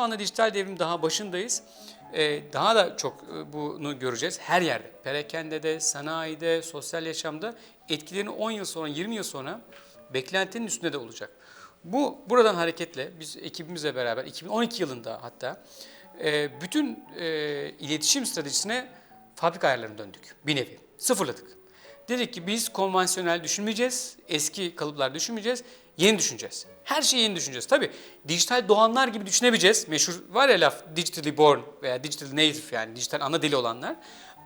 şu anda dijital devrim daha başındayız. Ee, daha da çok e, bunu göreceğiz her yerde. Perakende de, sanayide, sosyal yaşamda etkilerini 10 yıl sonra, 20 yıl sonra beklentinin üstünde de olacak. Bu buradan hareketle biz ekibimizle beraber 2012 yılında hatta e, bütün e, iletişim stratejisine fabrika ayarlarına döndük bir nevi. Sıfırladık. Dedik ki biz konvansiyonel düşünmeyeceğiz, eski kalıplar düşünmeyeceğiz, yeni düşüneceğiz. Her şeyi yeni düşüneceğiz. Tabii dijital doğanlar gibi düşünebileceğiz. Meşhur var ya laf digitally born veya digital native yani dijital ana dili olanlar.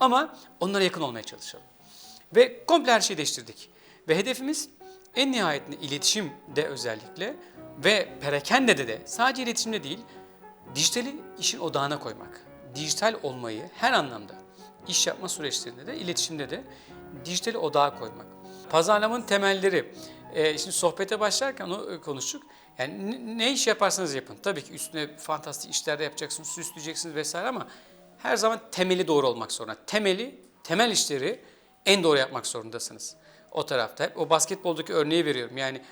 Ama onlara yakın olmaya çalışalım. Ve komple her şeyi değiştirdik. Ve hedefimiz en nihayetinde iletişimde özellikle ve perakende de sadece iletişimde değil, dijitali işin odağına koymak. Dijital olmayı her anlamda iş yapma süreçlerinde de iletişimde de dijitali odağa koymak. Pazarlamanın temelleri. Ee, şimdi sohbete başlarken onu e, konuştuk. Yani ne, iş yaparsanız yapın. Tabii ki üstüne fantastik işler de yapacaksınız, süsleyeceksiniz vesaire ama her zaman temeli doğru olmak zorunda. Temeli, temel işleri en doğru yapmak zorundasınız. O tarafta. Hep o basketboldaki örneği veriyorum. Yani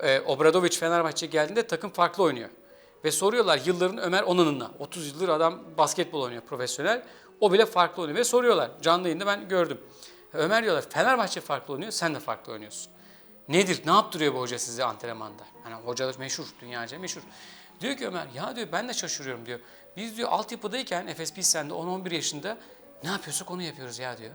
e, Obradovic Fenerbahçe geldiğinde takım farklı oynuyor. Ve soruyorlar yılların Ömer Onan'ına. 30 yıldır adam basketbol oynuyor profesyonel. O bile farklı oynuyor. Ve soruyorlar. Canlı yayında ben gördüm. Ömer diyorlar Fenerbahçe farklı oynuyor, sen de farklı oynuyorsun. Nedir, ne yaptırıyor bu hoca size antrenmanda? Hani hoca da meşhur, dünyaca meşhur. Diyor ki Ömer, ya diyor ben de şaşırıyorum diyor. Biz diyor altyapıdayken Efes Pilsen'de 10-11 yaşında ne yapıyorsak onu yapıyoruz ya diyor.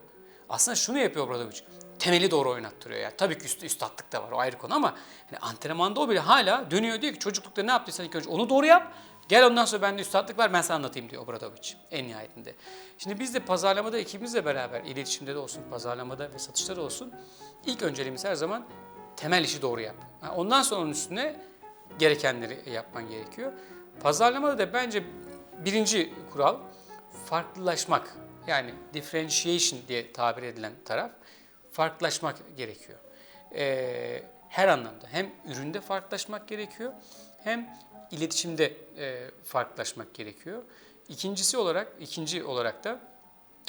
Aslında şunu yapıyor Obradovic. Temeli doğru oynattırıyor ya. Tabii ki üst, üstatlık da var o ayrı konu ama hani antrenmanda o bile hala dönüyor diyor ki çocuklukta ne yaptıysan ilk önce onu doğru yap. Gel ondan sonra bende üstatlık var ben sana anlatayım diyor Obradovic en nihayetinde. Şimdi biz de pazarlamada ekibimizle beraber iletişimde de olsun, pazarlamada ve satışta da olsun ilk önceliğimiz her zaman temel işi doğru yap. Ondan sonra onun üstüne gerekenleri yapman gerekiyor. Pazarlamada da bence birinci kural farklılaşmak. Yani differentiation diye tabir edilen taraf farklılaşmak gerekiyor. Ee, her anlamda hem üründe farklılaşmak gerekiyor hem iletişimde e, farklılaşmak gerekiyor. İkincisi olarak ikinci olarak da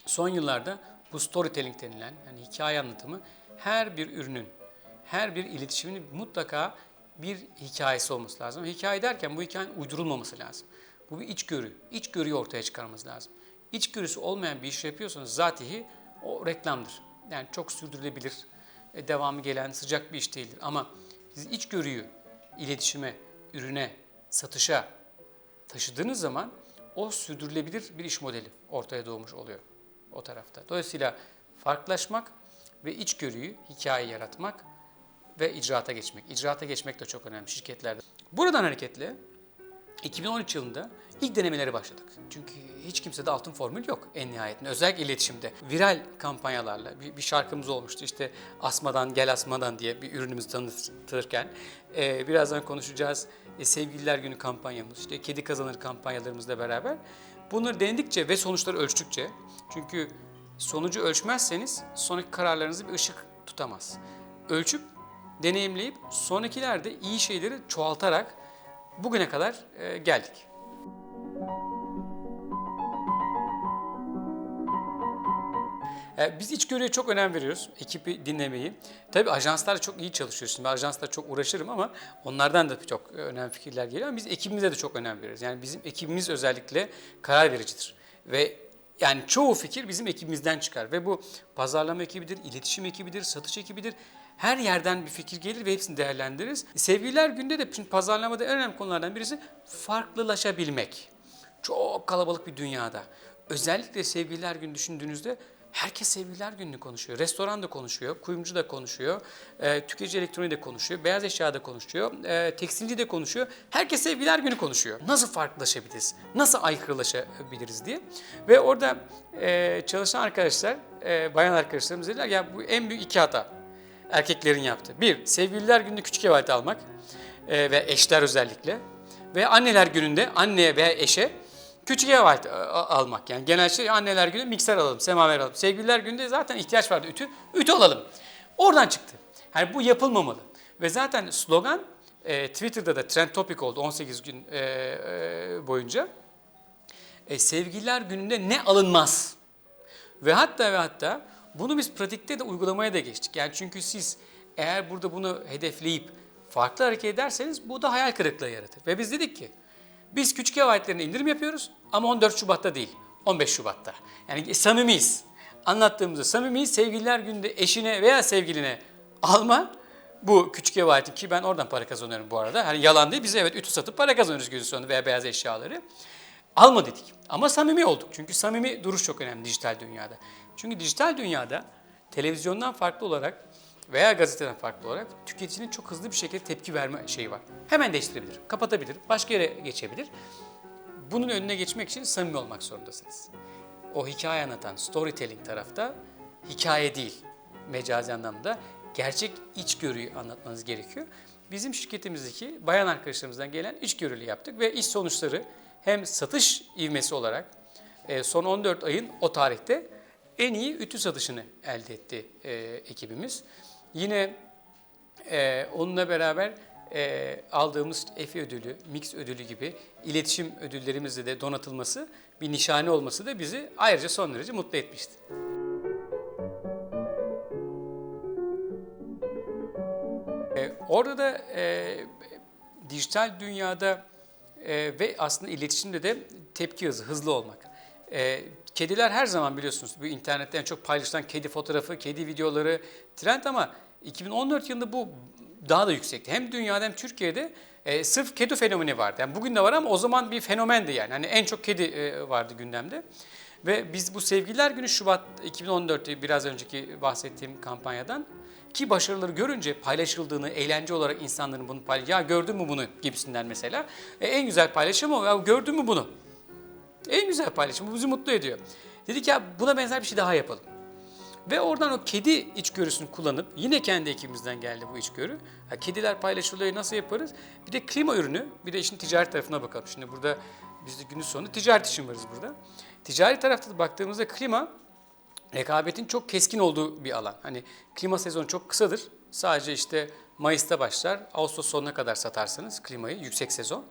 son yıllarda bu storytelling denilen yani hikaye anlatımı her bir ürünün, her bir iletişimin mutlaka bir hikayesi olması lazım. Hikaye derken bu hikayenin uydurulmaması lazım. Bu bir içgörü. İçgörüyü ortaya çıkarmamız lazım. İçgörüsü olmayan bir iş yapıyorsanız zatihi o reklamdır. Yani çok sürdürülebilir, e, devamı gelen sıcak bir iş değildir. Ama siz içgörüyü iletişime, ürüne, satışa taşıdığınız zaman o sürdürülebilir bir iş modeli ortaya doğmuş oluyor o tarafta. Dolayısıyla farklılaşmak ve içgörüyü, hikaye yaratmak ve icraata geçmek. İcraata geçmek de çok önemli şirketlerde. Buradan hareketle 2013 yılında ilk denemeleri başladık. Çünkü hiç kimsede altın formül yok en nihayetinde. Özellikle iletişimde. Viral kampanyalarla bir, bir şarkımız olmuştu. İşte Asmadan Gel Asmadan diye bir ürünümüzü tanıtırken. Ee, birazdan konuşacağız. E, Sevgililer Günü kampanyamız, işte Kedi Kazanır kampanyalarımızla beraber. Bunları denedikçe ve sonuçları ölçtükçe. Çünkü sonucu ölçmezseniz sonraki kararlarınızı bir ışık tutamaz. Ölçüp, deneyimleyip sonrakilerde iyi şeyleri çoğaltarak bugüne kadar e, geldik. E, Biz içgörüye çok önem veriyoruz, ekibi dinlemeyi. Tabii ajanslarla çok iyi çalışıyoruz. Şimdi ajansla çok uğraşırım ama onlardan da çok önemli fikirler geliyor. Ama biz ekibimize de çok önem veriyoruz. Yani bizim ekibimiz özellikle karar vericidir. Ve yani çoğu fikir bizim ekibimizden çıkar. Ve bu pazarlama ekibidir, iletişim ekibidir, satış ekibidir. Her yerden bir fikir gelir ve hepsini değerlendiririz. Sevgililer günde de şimdi pazarlamada en önemli konulardan birisi farklılaşabilmek. Çok kalabalık bir dünyada. Özellikle sevgililer günü düşündüğünüzde herkes sevgililer gününü konuşuyor. Restoran da konuşuyor, kuyumcu da konuşuyor, e, tüketici elektroniği de konuşuyor, beyaz eşya da konuşuyor, e, tekstilci de konuşuyor. Herkes sevgililer günü konuşuyor. Nasıl farklılaşabiliriz? Nasıl aykırılaşabiliriz diye. Ve orada e, çalışan arkadaşlar, e, bayan arkadaşlarımız dediler ya bu en büyük iki hata erkeklerin yaptığı. Bir, sevgililer gününde küçük ev almak e, ve eşler özellikle. Ve anneler gününde anneye veya eşe küçük ev a- almak. Yani genel şey anneler günü mikser alalım, semaver alalım. Sevgililer gününde zaten ihtiyaç vardı ütü, ütü alalım. Oradan çıktı. Yani bu yapılmamalı. Ve zaten slogan e, Twitter'da da trend topic oldu 18 gün e, e, boyunca. E, sevgililer gününde ne alınmaz? Ve hatta ve hatta bunu biz pratikte de uygulamaya da geçtik. Yani çünkü siz eğer burada bunu hedefleyip farklı hareket ederseniz bu da hayal kırıklığı yaratır. Ve biz dedik ki Biz küçük ev aletlerine indirim yapıyoruz ama 14 Şubat'ta değil, 15 Şubat'ta. Yani samimiyiz. Anlattığımızda samimiyiz. Sevgililer günde eşine veya sevgiline alma. Bu küçük ev aleti ki ben oradan para kazanıyorum bu arada. Hani yalan değil. Biz evet ütü satıp para kazanıyoruz günün sonunda veya beyaz eşyaları. Alma dedik. Ama samimi olduk. Çünkü samimi duruş çok önemli dijital dünyada. Çünkü dijital dünyada televizyondan farklı olarak veya gazeteden farklı olarak tüketicinin çok hızlı bir şekilde tepki verme şeyi var. Hemen değiştirebilir, kapatabilir, başka yere geçebilir. Bunun önüne geçmek için samimi olmak zorundasınız. O hikaye anlatan storytelling tarafta hikaye değil, mecazi anlamda gerçek içgörüyü anlatmanız gerekiyor. Bizim şirketimizdeki bayan arkadaşlarımızdan gelen içgörülü yaptık ve iş sonuçları hem satış ivmesi olarak e, son 14 ayın o tarihte en iyi ütü satışını elde etti e, ekibimiz. Yine e, onunla beraber e, aldığımız EFI ödülü, Mix ödülü gibi iletişim ödüllerimizle de donatılması, bir nişane olması da bizi ayrıca son derece mutlu etmişti. E, orada da e, dijital dünyada e, ve aslında iletişimde de tepki hızı, hızlı olmak. E, kediler her zaman biliyorsunuz bu internette en çok paylaşılan kedi fotoğrafı, kedi videoları trend ama 2014 yılında bu daha da yüksekti. Hem dünyada hem Türkiye'de e, sırf kedi fenomeni vardı. Yani bugün de var ama o zaman bir fenomendi yani. Hani en çok kedi e, vardı gündemde. Ve biz bu Sevgililer Günü Şubat 2014'te biraz önceki bahsettiğim kampanyadan ki başarıları görünce paylaşıldığını, eğlence olarak insanların bunu paylaş, ya gördün mü bunu gibisinden mesela. E, en güzel paylaşım o, ya gördün mü bunu? En güzel paylaşım, bu bizi mutlu ediyor. Dedik ya buna benzer bir şey daha yapalım. Ve oradan o kedi içgörüsünü kullanıp yine kendi ekibimizden geldi bu içgörü. Ha, kediler paylaşılıyor nasıl yaparız? Bir de klima ürünü, bir de işin ticari tarafına bakalım. Şimdi burada biz de günün sonunda ticaret için varız burada. Ticari tarafta da baktığımızda klima rekabetin çok keskin olduğu bir alan. Hani klima sezonu çok kısadır. Sadece işte Mayıs'ta başlar, Ağustos sonuna kadar satarsınız klimayı, yüksek sezon.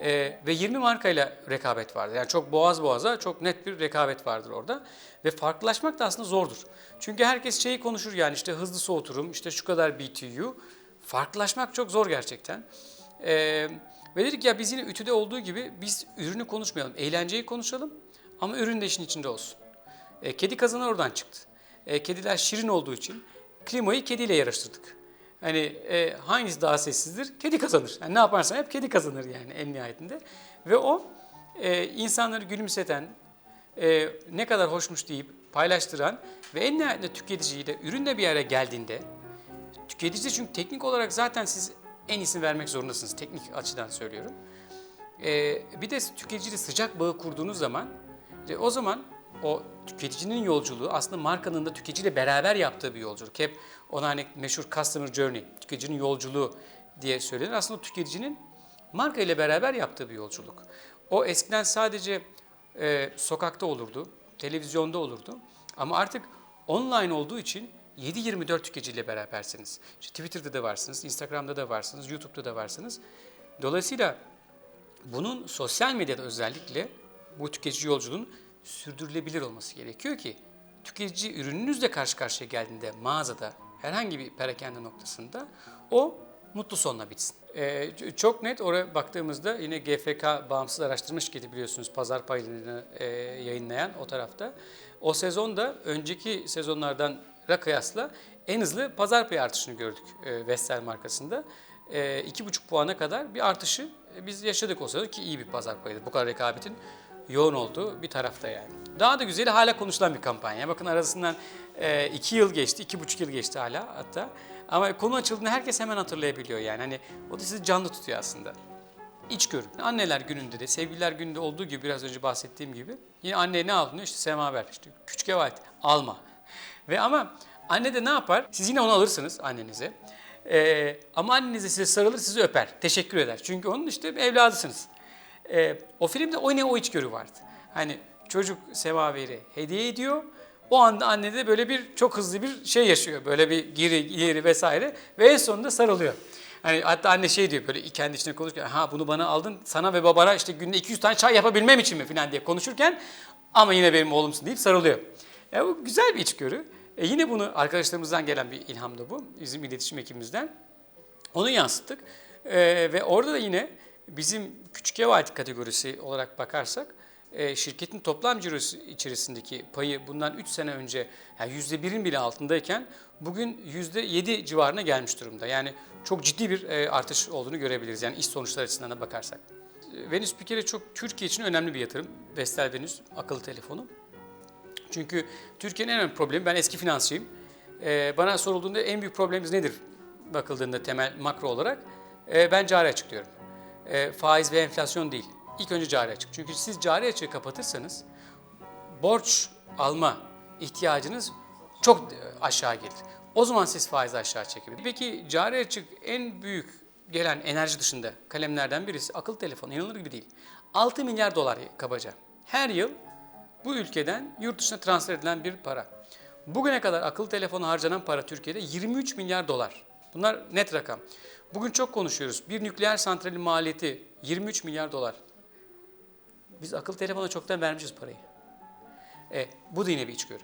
Ee, ve 20 markayla rekabet vardır. Yani çok boğaz boğaza çok net bir rekabet vardır orada. Ve farklılaşmak da aslında zordur. Çünkü herkes şeyi konuşur yani işte hızlı soğuturum, işte şu kadar BTU. Farklılaşmak çok zor gerçekten. Ee, ve dedik ya biz yine ütüde olduğu gibi biz ürünü konuşmayalım, eğlenceyi konuşalım ama ürün de işin içinde olsun. E, kedi kazanı oradan çıktı. E, kediler şirin olduğu için klimayı kediyle yarıştırdık. Hani e, hangisi daha sessizdir? Kedi kazanır. Yani ne yaparsan hep kedi kazanır yani en nihayetinde. Ve o e, insanları gülümseten, e, ne kadar hoşmuş deyip paylaştıran ve en nihayetinde tüketiciyi de ürünle bir yere geldiğinde tüketici çünkü teknik olarak zaten siz en iyisini vermek zorundasınız. Teknik açıdan söylüyorum. E, bir de tüketiciyle sıcak bağı kurduğunuz zaman e, o zaman o tüketicinin yolculuğu aslında markanın da tüketiciyle beraber yaptığı bir yolculuk. Hep ona hani meşhur customer journey, tüketicinin yolculuğu diye söylenir. Aslında tüketicinin marka ile beraber yaptığı bir yolculuk. O eskiden sadece e, sokakta olurdu, televizyonda olurdu. Ama artık online olduğu için 7-24 tüketiciyle berabersiniz. İşte Twitter'da da varsınız, Instagram'da da varsınız, YouTube'da da varsınız. Dolayısıyla bunun sosyal medyada özellikle bu tüketici yolculuğun sürdürülebilir olması gerekiyor ki tüketici ürününüzle karşı karşıya geldiğinde mağazada herhangi bir perakende noktasında o mutlu sonla bitsin. Ee, çok net oraya baktığımızda yine GFK bağımsız araştırma şirketi biliyorsunuz pazar paylarını e, yayınlayan o tarafta. O sezonda önceki sezonlardan kıyasla en hızlı pazar payı artışını gördük e, Vestel markasında. E, 2,5 puana kadar bir artışı biz yaşadık o sezon ki iyi bir pazar payıydı. Bu kadar rekabetin yoğun olduğu bir tarafta yani. Daha da güzeli hala konuşulan bir kampanya. Bakın arasından e, iki yıl geçti, iki buçuk yıl geçti hala hatta. Ama konu açıldığında herkes hemen hatırlayabiliyor yani. Hani o da sizi canlı tutuyor aslında. İçgörü. Anneler gününde de, sevgililer gününde olduğu gibi biraz önce bahsettiğim gibi. Yine anne ne aldın? İşte semaver, işte küçük ev aleti. Alma. Ve ama anne de ne yapar? Siz yine onu alırsınız annenize. Ee, ama annenize size sarılır, sizi öper. Teşekkür eder. Çünkü onun işte evladısınız. E, o filmde o ne o içgörü vardı. Hani çocuk semaveri hediye ediyor. O anda anne de böyle bir çok hızlı bir şey yaşıyor. Böyle bir giri, ileri vesaire ve en sonunda sarılıyor. Hani hatta anne şey diyor böyle kendi içine konuşurken ha bunu bana aldın sana ve babana işte günde 200 tane çay yapabilmem için mi falan diye konuşurken ama yine benim oğlumsun deyip sarılıyor. Ya bu güzel bir içgörü. E yine bunu arkadaşlarımızdan gelen bir ilham da bu. Bizim iletişim ekibimizden. Onu yansıttık. E, ve orada da yine bizim küçük ev aleti kategorisi olarak bakarsak e, şirketin toplam cirosu içerisindeki payı bundan 3 sene önce yani %1'in bile altındayken bugün %7 civarına gelmiş durumda. Yani çok ciddi bir e, artış olduğunu görebiliriz yani iş sonuçları açısından da bakarsak. E, Venüs bir kere çok Türkiye için önemli bir yatırım. Vestel Venüs akıllı telefonu. Çünkü Türkiye'nin en önemli problemi, ben eski finansçıyım. Bana sorulduğunda en büyük problemimiz nedir bakıldığında temel makro olarak? Ben cari açık Ee, faiz ve enflasyon değil. İlk önce cari açık. Çünkü siz cari açığı kapatırsanız borç alma ihtiyacınız çok aşağı gelir. O zaman siz faizi aşağı çekebilirsiniz. Peki cari açık en büyük gelen enerji dışında kalemlerden birisi akıllı telefon. İnanılır gibi değil. 6 milyar dolar kabaca. Her yıl bu ülkeden yurt dışına transfer edilen bir para. Bugüne kadar akıllı telefona harcanan para Türkiye'de 23 milyar dolar. Bunlar net rakam. Bugün çok konuşuyoruz. Bir nükleer santralin maliyeti 23 milyar dolar. Biz akıllı telefona çoktan vermişiz parayı. E, bu da yine bir içgörü.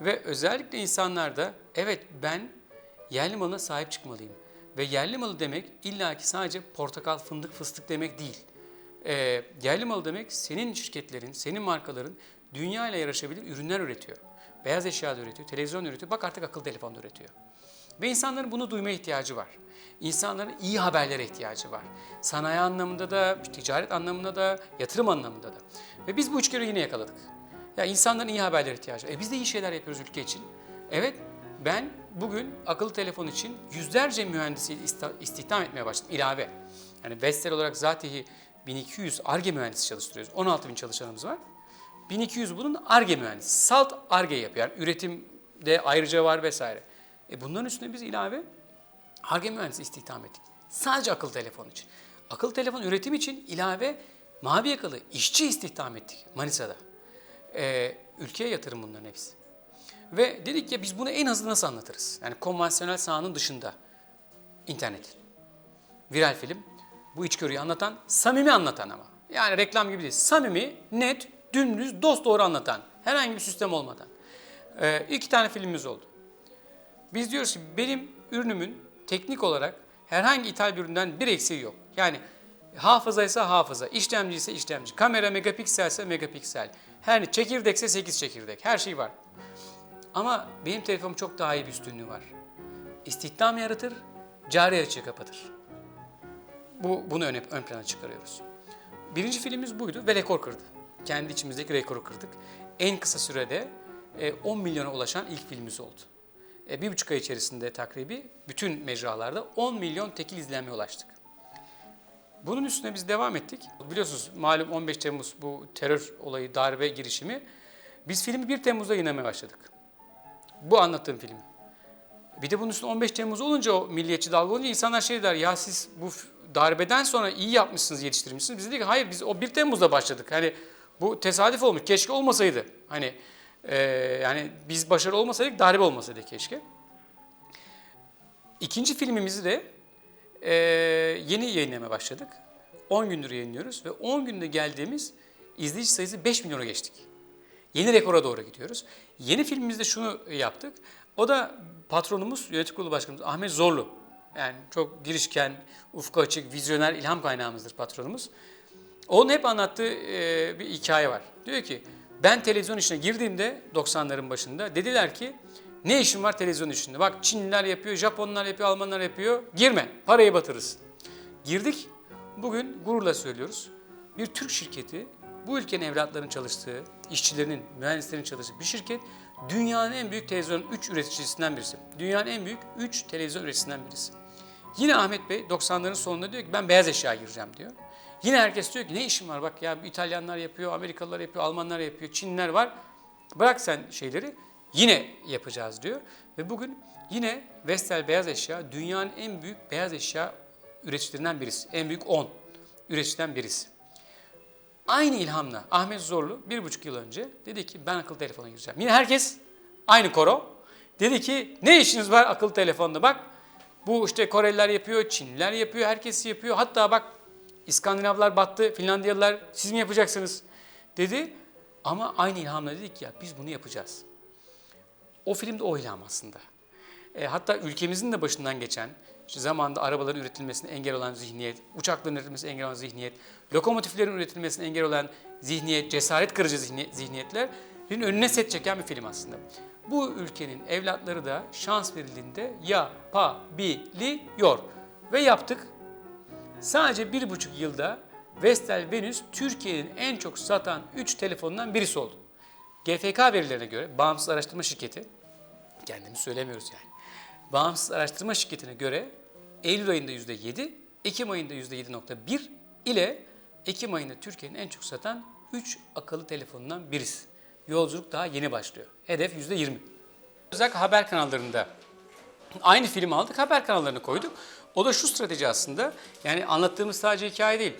Ve özellikle insanlarda evet ben yerli malına sahip çıkmalıyım. Ve yerli malı demek illaki sadece portakal, fındık, fıstık demek değil. E, yerli malı demek senin şirketlerin, senin markaların dünya ile yarışabilir ürünler üretiyor. Beyaz eşya üretiyor, televizyon üretiyor, bak artık akıllı telefon da üretiyor. Ve insanların bunu duymaya ihtiyacı var. İnsanların iyi haberlere ihtiyacı var. Sanayi anlamında da, ticaret anlamında da, yatırım anlamında da. Ve biz bu üçgörü yine yakaladık. Ya insanların iyi haberlere ihtiyacı var. E biz de iyi şeyler yapıyoruz ülke için. Evet, ben bugün akıllı telefon için yüzlerce mühendisi istihdam etmeye başladım. ilave. Yani Vestel olarak zatihi 1200 ARGE mühendisi çalıştırıyoruz. 16 bin çalışanımız var. 1200 bunun ARGE mühendisi. Salt ARGE yapıyor. Yani üretimde ayrıca var vesaire. E bunların üstüne biz ilave ARGE mühendisi istihdam ettik. Sadece akıllı telefon için. Akıllı telefon üretim için ilave mavi yakalı işçi istihdam ettik Manisa'da. E, ülkeye yatırım bunların hepsi. Ve dedik ya biz bunu en hızlı nasıl anlatırız? Yani konvansiyonel sahanın dışında internet. Viral film bu içgörüyü anlatan, samimi anlatan ama. Yani reklam gibi değil. Samimi, net, dümdüz, dost doğru anlatan. Herhangi bir sistem olmadan. Ee, iki tane filmimiz oldu. Biz diyoruz ki benim ürünümün teknik olarak herhangi ithal bir üründen bir eksiği yok. Yani hafıza ise hafıza, işlemci ise işlemci, kamera megapiksel ise megapiksel. Her ne çekirdekse 8 çekirdek. Her şey var. Ama benim telefonum çok daha iyi bir üstünlüğü var. İstihdam yaratır, cari açığı kapatır. Bu, bunu ön, ön plana çıkarıyoruz. Birinci filmimiz buydu ve rekor kırdı. Kendi içimizdeki rekoru kırdık. En kısa sürede e, 10 milyona ulaşan ilk filmimiz oldu. E, bir buçuk ay içerisinde takribi bütün mecralarda 10 milyon tekil izlenmeye ulaştık. Bunun üstüne biz devam ettik. Biliyorsunuz malum 15 Temmuz bu terör olayı, darbe girişimi. Biz filmi 1 Temmuz'da yayınlamaya başladık. Bu anlattığım film. Bir de bunun üstüne 15 Temmuz olunca o milliyetçi dalga olunca insanlar şey der ya siz bu darbeden sonra iyi yapmışsınız, yetiştirmişsiniz. Biz dedik hayır biz o 1 Temmuz'da başladık. Hani bu tesadüf olmuş. Keşke olmasaydı. Hani e, yani biz başarılı olmasaydık darbe olmasaydı keşke. İkinci filmimizi de e, yeni yayınlamaya başladık. 10 gündür yayınlıyoruz ve 10 günde geldiğimiz izleyici sayısı 5 milyona geçtik. Yeni rekora doğru gidiyoruz. Yeni filmimizde şunu yaptık. O da patronumuz, yönetim kurulu başkanımız Ahmet Zorlu. Yani çok girişken, ufku açık, vizyoner, ilham kaynağımızdır patronumuz. Onun hep anlattığı e, bir hikaye var. Diyor ki ben televizyon işine girdiğimde 90'ların başında dediler ki ne işin var televizyon işinde? Bak Çinliler yapıyor, Japonlar yapıyor, Almanlar yapıyor. Girme, parayı batırırsın. Girdik. Bugün gururla söylüyoruz. Bir Türk şirketi bu ülkenin evlatlarının çalıştığı, işçilerinin, mühendislerin çalıştığı bir şirket dünyanın en büyük televizyon 3 üreticisinden birisi. Dünyanın en büyük 3 televizyon üreticisinden birisi. Yine Ahmet Bey 90'ların sonunda diyor ki ben beyaz eşya gireceğim diyor. Yine herkes diyor ki ne işin var bak ya İtalyanlar yapıyor, Amerikalılar yapıyor, Almanlar yapıyor, Çinliler var. Bırak sen şeyleri yine yapacağız diyor. Ve bugün yine Vestel Beyaz Eşya dünyanın en büyük beyaz eşya üreticilerinden birisi. En büyük 10 üreticiden birisi. Aynı ilhamla Ahmet Zorlu bir buçuk yıl önce dedi ki ben akıllı telefona gireceğim. Yine herkes aynı koro. Dedi ki ne işiniz var akıllı telefonda bak. Bu işte Koreliler yapıyor, Çinliler yapıyor, herkes yapıyor. Hatta bak İskandinavlar battı, Finlandiyalılar siz mi yapacaksınız dedi. Ama aynı ilhamla dedik ya biz bunu yapacağız. O film de o ilham aslında. E, hatta ülkemizin de başından geçen, işte zamanında arabaların üretilmesine engel olan zihniyet, uçakların üretilmesine engel olan zihniyet, lokomotiflerin üretilmesine engel olan zihniyet, cesaret kırıcı zihni- zihniyetlerin önüne set çeken bir film aslında. Bu ülkenin evlatları da şans verildiğinde yapabiliyor. Ve yaptık. Sadece bir buçuk yılda Vestel Venüs Türkiye'nin en çok satan 3 telefonundan birisi oldu. GFK verilerine göre bağımsız araştırma şirketi, kendimiz söylemiyoruz yani. Bağımsız araştırma şirketine göre Eylül ayında %7, Ekim ayında %7.1 ile Ekim ayında Türkiye'nin en çok satan 3 akıllı telefonundan birisi. Yolculuk daha yeni başlıyor. Hedef %20. Özellikle haber kanallarında Aynı filmi aldık, haber kanallarına koyduk. O da şu strateji aslında. Yani anlattığımız sadece hikaye değil.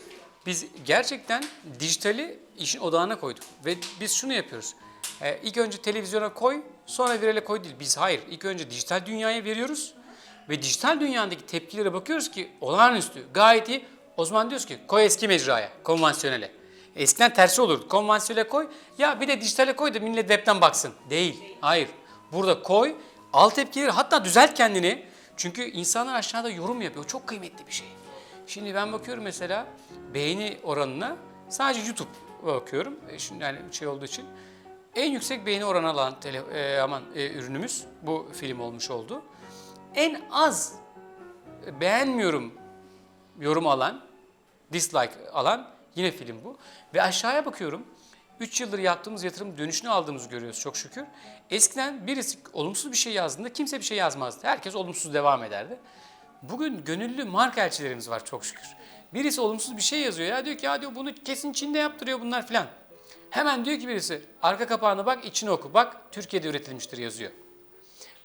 Biz gerçekten dijitali işin odağına koyduk. Ve biz şunu yapıyoruz. Ee, ilk önce televizyona koy, sonra virale koy değil. Biz hayır. İlk önce dijital dünyaya veriyoruz. Ve dijital dünyadaki tepkilere bakıyoruz ki olağanüstü, gayet iyi. O zaman diyoruz ki koy eski mecraya, konvansiyonele. Eskiden tersi olurdu. Konvansiyonele koy, ya bir de dijitale koy da millet webten baksın. Değil, hayır. Burada koy, al tepkileri hatta düzelt kendini. Çünkü insanlar aşağıda yorum yapıyor. Çok kıymetli bir şey. Şimdi ben bakıyorum mesela beğeni oranına sadece YouTube bakıyorum. E, Şimdi yani şey olduğu için. En yüksek beğeni oranı alan tele, e, aman e, ürünümüz bu film olmuş oldu. En az beğenmiyorum yorum alan, dislike alan yine film bu. Ve aşağıya bakıyorum. 3 yıldır yaptığımız yatırım dönüşünü aldığımızı görüyoruz çok şükür. Eskiden birisi olumsuz bir şey yazdığında kimse bir şey yazmazdı. Herkes olumsuz devam ederdi. Bugün gönüllü marka elçilerimiz var çok şükür. Birisi olumsuz bir şey yazıyor ya diyor ki ya diyor bunu kesin Çin'de yaptırıyor bunlar filan. Hemen diyor ki birisi arka kapağına bak içini oku. Bak Türkiye'de üretilmiştir yazıyor.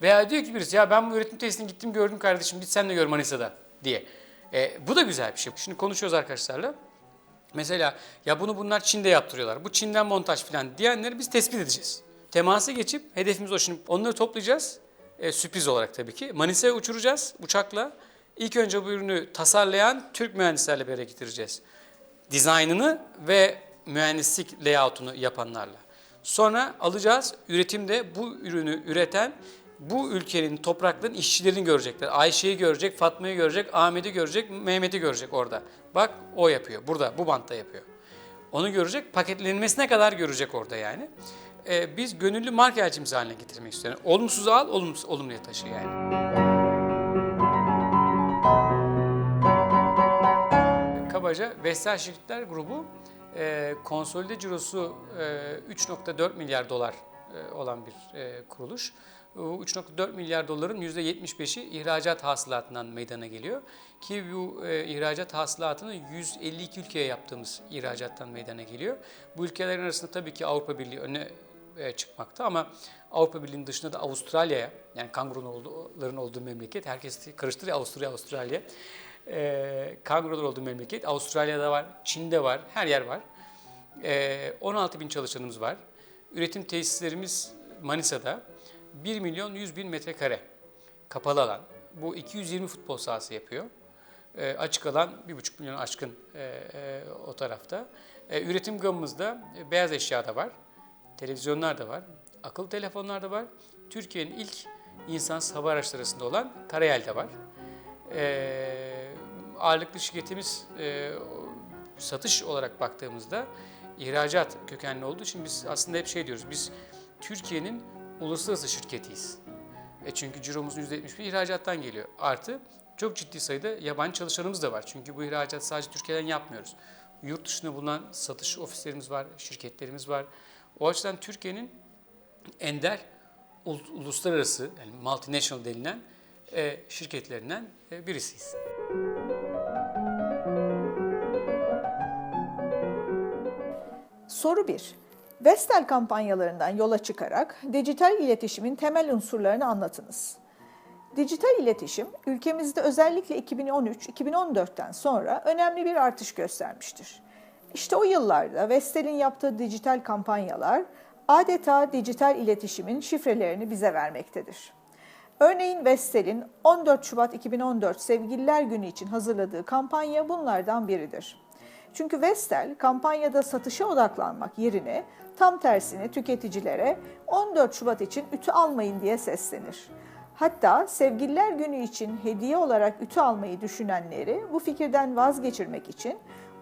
Veya diyor ki birisi ya ben bu üretim tesisine gittim gördüm kardeşim git sen de gör Manisa'da diye. E, bu da güzel bir şey. Şimdi konuşuyoruz arkadaşlarla. Mesela ya bunu bunlar Çin'de yaptırıyorlar. Bu Çin'den montaj falan diyenleri biz tespit edeceğiz. Temasa geçip hedefimiz o. Şimdi onları toplayacağız. E, sürpriz olarak tabii ki. Manisa'ya uçuracağız uçakla. İlk önce bu ürünü tasarlayan Türk mühendislerle bir araya getireceğiz. Dizaynını ve mühendislik layout'unu yapanlarla. Sonra alacağız üretimde bu ürünü üreten bu ülkenin topraklarının işçilerini görecekler. Ayşe'yi görecek, Fatma'yı görecek, Ahmet'i görecek, Mehmet'i görecek orada. Bak o yapıyor. Burada, bu bantta yapıyor. Onu görecek, paketlenmesine kadar görecek orada yani. Ee, biz gönüllü marka haline getirmek istiyoruz. Olumsuz al, olumsuz, olumluya taşı yani. Kabaca Vestel Şirketler Grubu e, konsolide cirosu e, 3.4 milyar dolar e, olan bir e, kuruluş. Bu 3.4 milyar doların %75'i ihracat hasılatından meydana geliyor. Ki bu e, ihracat hasılatını 152 ülkeye yaptığımız ihracattan meydana geliyor. Bu ülkelerin arasında tabii ki Avrupa Birliği öne e, çıkmakta ama Avrupa Birliği'nin dışında da Avustralya'ya yani kanguruların olduğu memleket, herkes karıştırıyor Avusturya, Avustralya. E, kangurular olduğu memleket, Avustralya'da var, Çin'de var, her yer var. E, 16 bin çalışanımız var. Üretim tesislerimiz Manisa'da 1 milyon 100 bin metrekare kapalı alan. Bu 220 futbol sahası yapıyor. E, açık alan 1,5 milyon aşkın e, e, o tarafta. E, üretim gamımızda e, beyaz eşya da var, televizyonlar da var, akıllı telefonlar da var. Türkiye'nin ilk insansız hava araçları arasında olan Karayel de var. E, ağırlıklı şirketimiz e, satış olarak baktığımızda ihracat kökenli olduğu için biz aslında hep şey diyoruz. Biz Türkiye'nin uluslararası şirketiyiz. E çünkü ciromuzun %71 ihracattan geliyor. Artı çok ciddi sayıda yabancı çalışanımız da var. Çünkü bu ihracat sadece Türkiye'den yapmıyoruz. Yurt dışında bulunan satış ofislerimiz var, şirketlerimiz var. O açıdan Türkiye'nin ender ul- uluslararası yani multinational denilen e, şirketlerinden e, birisiyiz. Soru 1. Vestel kampanyalarından yola çıkarak dijital iletişimin temel unsurlarını anlatınız. Dijital iletişim ülkemizde özellikle 2013-2014'ten sonra önemli bir artış göstermiştir. İşte o yıllarda Vestel'in yaptığı dijital kampanyalar adeta dijital iletişimin şifrelerini bize vermektedir. Örneğin Vestel'in 14 Şubat 2014 Sevgililer Günü için hazırladığı kampanya bunlardan biridir. Çünkü Vestel kampanyada satışa odaklanmak yerine tam tersine tüketicilere 14 Şubat için ütü almayın diye seslenir. Hatta sevgililer günü için hediye olarak ütü almayı düşünenleri bu fikirden vazgeçirmek için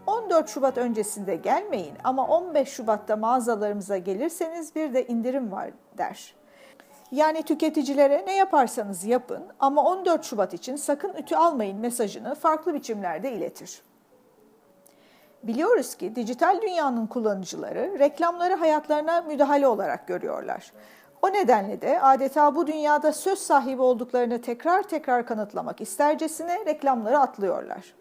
14 Şubat öncesinde gelmeyin ama 15 Şubat'ta mağazalarımıza gelirseniz bir de indirim var der. Yani tüketicilere ne yaparsanız yapın ama 14 Şubat için sakın ütü almayın mesajını farklı biçimlerde iletir. Biliyoruz ki dijital dünyanın kullanıcıları reklamları hayatlarına müdahale olarak görüyorlar. O nedenle de adeta bu dünyada söz sahibi olduklarını tekrar tekrar kanıtlamak istercesine reklamları atlıyorlar.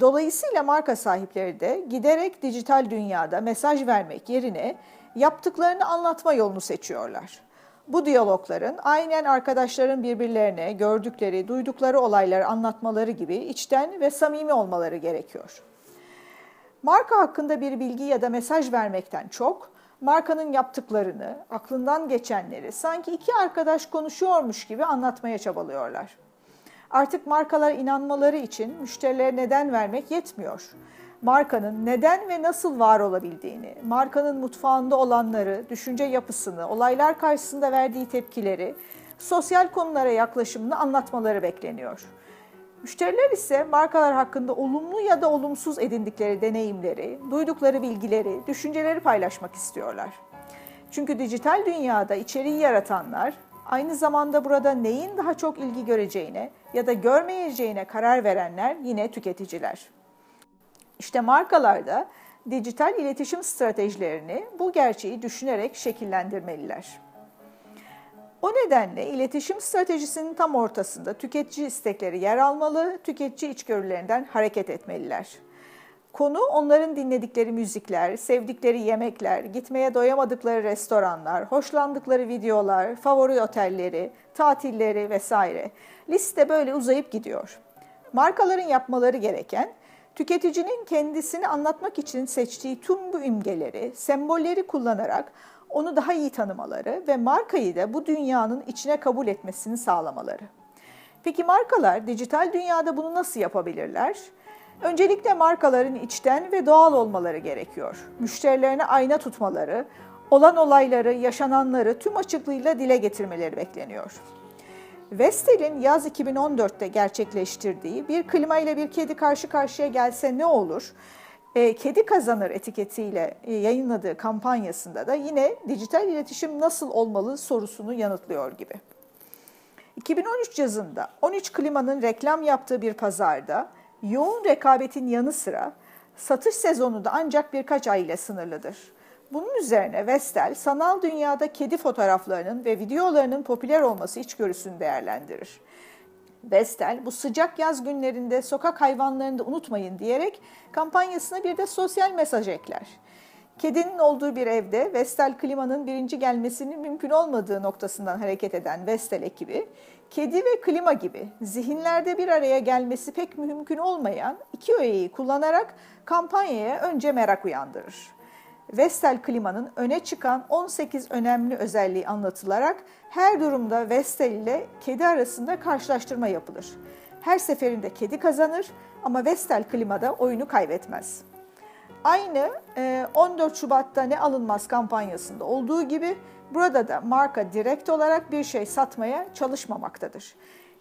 Dolayısıyla marka sahipleri de giderek dijital dünyada mesaj vermek yerine yaptıklarını anlatma yolunu seçiyorlar. Bu diyalogların aynen arkadaşların birbirlerine gördükleri, duydukları olayları anlatmaları gibi içten ve samimi olmaları gerekiyor. Marka hakkında bir bilgi ya da mesaj vermekten çok, markanın yaptıklarını, aklından geçenleri sanki iki arkadaş konuşuyormuş gibi anlatmaya çabalıyorlar. Artık markalar inanmaları için müşterilere neden vermek yetmiyor. Markanın neden ve nasıl var olabildiğini, markanın mutfağında olanları, düşünce yapısını, olaylar karşısında verdiği tepkileri, sosyal konulara yaklaşımını anlatmaları bekleniyor. Müşteriler ise markalar hakkında olumlu ya da olumsuz edindikleri deneyimleri, duydukları bilgileri, düşünceleri paylaşmak istiyorlar. Çünkü dijital dünyada içeriği yaratanlar aynı zamanda burada neyin daha çok ilgi göreceğine ya da görmeyeceğine karar verenler yine tüketiciler. İşte markalar da dijital iletişim stratejilerini bu gerçeği düşünerek şekillendirmeliler. O nedenle iletişim stratejisinin tam ortasında tüketici istekleri yer almalı, tüketici içgörülerinden hareket etmeliler. Konu onların dinledikleri müzikler, sevdikleri yemekler, gitmeye doyamadıkları restoranlar, hoşlandıkları videolar, favori otelleri, tatilleri vesaire. Liste böyle uzayıp gidiyor. Markaların yapmaları gereken tüketicinin kendisini anlatmak için seçtiği tüm bu imgeleri, sembolleri kullanarak onu daha iyi tanımaları ve markayı da bu dünyanın içine kabul etmesini sağlamaları. Peki markalar dijital dünyada bunu nasıl yapabilirler? Öncelikle markaların içten ve doğal olmaları gerekiyor. Müşterilerine ayna tutmaları, olan olayları, yaşananları tüm açıklığıyla dile getirmeleri bekleniyor. Vestel'in yaz 2014'te gerçekleştirdiği bir klima ile bir kedi karşı karşıya gelse ne olur? E, kedi kazanır etiketiyle e, yayınladığı kampanyasında da yine dijital iletişim nasıl olmalı sorusunu yanıtlıyor gibi. 2013 yazında 13 klimanın reklam yaptığı bir pazarda yoğun rekabetin yanı sıra satış sezonu da ancak birkaç ay ile sınırlıdır. Bunun üzerine Vestel, sanal dünyada kedi fotoğraflarının ve videolarının popüler olması içgörüsünü değerlendirir. Vestel bu sıcak yaz günlerinde sokak hayvanlarını da unutmayın diyerek kampanyasına bir de sosyal mesaj ekler. Kedinin olduğu bir evde Vestel klimanın birinci gelmesinin mümkün olmadığı noktasından hareket eden Vestel ekibi, kedi ve klima gibi zihinlerde bir araya gelmesi pek mümkün olmayan iki öğeyi kullanarak kampanyaya önce merak uyandırır. Vestel klimanın öne çıkan 18 önemli özelliği anlatılarak her durumda Vestel ile kedi arasında karşılaştırma yapılır. Her seferinde kedi kazanır ama Vestel klimada oyunu kaybetmez. Aynı 14 Şubat'ta ne alınmaz kampanyasında olduğu gibi burada da marka direkt olarak bir şey satmaya çalışmamaktadır.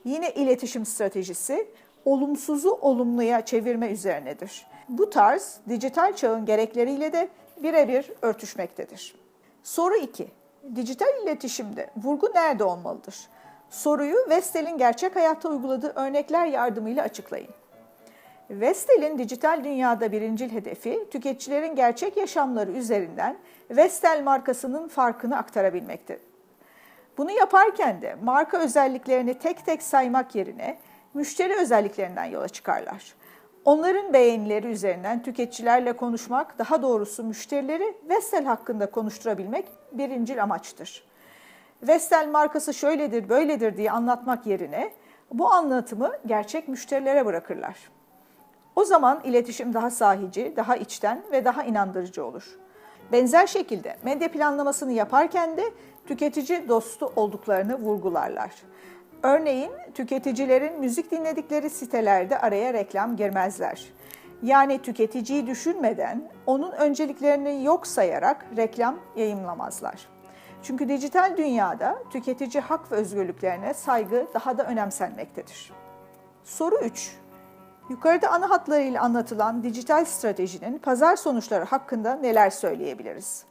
Yine iletişim stratejisi olumsuzu olumluya çevirme üzerinedir. Bu tarz dijital çağın gerekleriyle de birebir örtüşmektedir. Soru 2. Dijital iletişimde vurgu nerede olmalıdır? Soruyu Vestel'in gerçek hayatta uyguladığı örnekler yardımıyla açıklayın. Vestel'in dijital dünyada birincil hedefi tüketicilerin gerçek yaşamları üzerinden Vestel markasının farkını aktarabilmektir. Bunu yaparken de marka özelliklerini tek tek saymak yerine müşteri özelliklerinden yola çıkarlar. Onların beğenileri üzerinden tüketicilerle konuşmak, daha doğrusu müşterileri Vestel hakkında konuşturabilmek birincil amaçtır. Vestel markası şöyledir, böyledir diye anlatmak yerine bu anlatımı gerçek müşterilere bırakırlar. O zaman iletişim daha sahici, daha içten ve daha inandırıcı olur. Benzer şekilde medya planlamasını yaparken de tüketici dostu olduklarını vurgularlar. Örneğin tüketicilerin müzik dinledikleri sitelerde araya reklam girmezler. Yani tüketiciyi düşünmeden onun önceliklerini yok sayarak reklam yayımlamazlar. Çünkü dijital dünyada tüketici hak ve özgürlüklerine saygı daha da önemsenmektedir. Soru 3. Yukarıda ana hatlarıyla anlatılan dijital stratejinin pazar sonuçları hakkında neler söyleyebiliriz?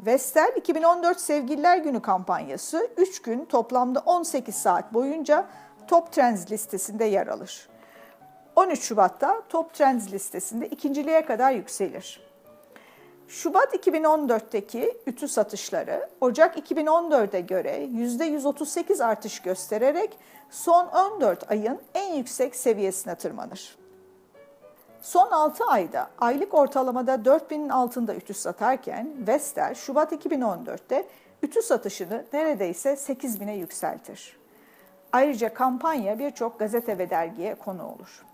Vestel 2014 Sevgililer Günü kampanyası 3 gün toplamda 18 saat boyunca Top Trends listesinde yer alır. 13 Şubat'ta Top Trends listesinde ikinciliğe kadar yükselir. Şubat 2014'teki ütü satışları Ocak 2014'e göre %138 artış göstererek son 14 ayın en yüksek seviyesine tırmanır. Son 6 ayda aylık ortalamada 4000'in altında ütü satarken Vestel Şubat 2014'te ütü satışını neredeyse 8000'e yükseltir. Ayrıca kampanya birçok gazete ve dergiye konu olur.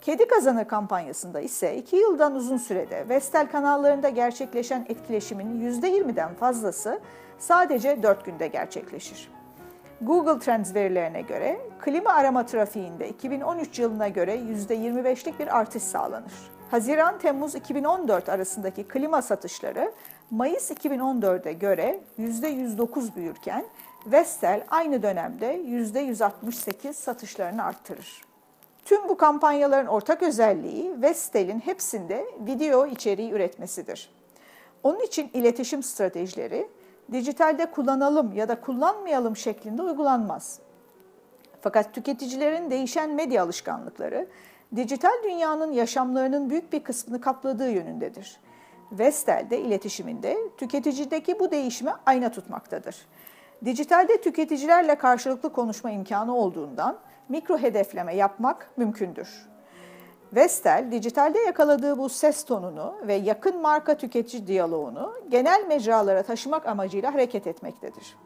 Kedi Kazanır kampanyasında ise 2 yıldan uzun sürede Vestel kanallarında gerçekleşen etkileşimin %20'den fazlası sadece 4 günde gerçekleşir. Google Trends verilerine göre klima arama trafiğinde 2013 yılına göre %25'lik bir artış sağlanır. Haziran-Temmuz 2014 arasındaki klima satışları Mayıs 2014'e göre %109 büyürken Vestel aynı dönemde %168 satışlarını arttırır. Tüm bu kampanyaların ortak özelliği Vestel'in hepsinde video içeriği üretmesidir. Onun için iletişim stratejileri dijitalde kullanalım ya da kullanmayalım şeklinde uygulanmaz. Fakat tüketicilerin değişen medya alışkanlıkları dijital dünyanın yaşamlarının büyük bir kısmını kapladığı yönündedir. Vestel de iletişiminde tüketicideki bu değişime ayna tutmaktadır. Dijitalde tüketicilerle karşılıklı konuşma imkanı olduğundan mikro hedefleme yapmak mümkündür. Vestel, dijitalde yakaladığı bu ses tonunu ve yakın marka tüketici diyaloğunu genel mecralara taşımak amacıyla hareket etmektedir.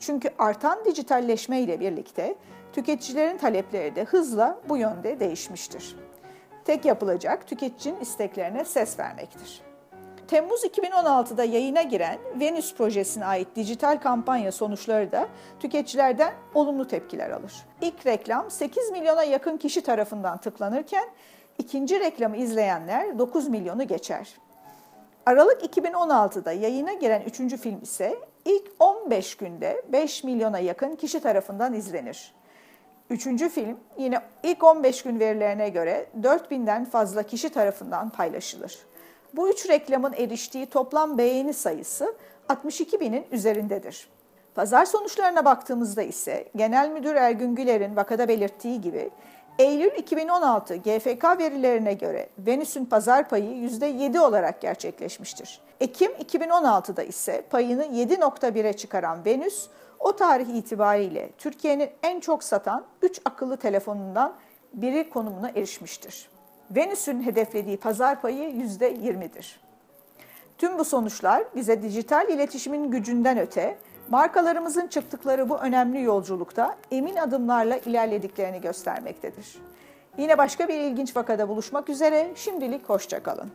Çünkü artan dijitalleşme ile birlikte tüketicilerin talepleri de hızla bu yönde değişmiştir. Tek yapılacak tüketicinin isteklerine ses vermektir. Temmuz 2016'da yayına giren Venüs projesine ait dijital kampanya sonuçları da tüketicilerden olumlu tepkiler alır. İlk reklam 8 milyona yakın kişi tarafından tıklanırken ikinci reklamı izleyenler 9 milyonu geçer. Aralık 2016'da yayına giren üçüncü film ise ilk 15 günde 5 milyona yakın kişi tarafından izlenir. Üçüncü film yine ilk 15 gün verilerine göre 4000'den fazla kişi tarafından paylaşılır. Bu üç reklamın eriştiği toplam beğeni sayısı 62 binin üzerindedir. Pazar sonuçlarına baktığımızda ise Genel Müdür Ergün Güler'in vakada belirttiği gibi Eylül 2016 GFK verilerine göre Venüs'ün pazar payı %7 olarak gerçekleşmiştir. Ekim 2016'da ise payını 7.1'e çıkaran Venüs, o tarih itibariyle Türkiye'nin en çok satan 3 akıllı telefonundan biri konumuna erişmiştir. Venüs'ün hedeflediği pazar payı %20'dir. Tüm bu sonuçlar bize dijital iletişimin gücünden öte, markalarımızın çıktıkları bu önemli yolculukta emin adımlarla ilerlediklerini göstermektedir. Yine başka bir ilginç vakada buluşmak üzere, şimdilik hoşçakalın.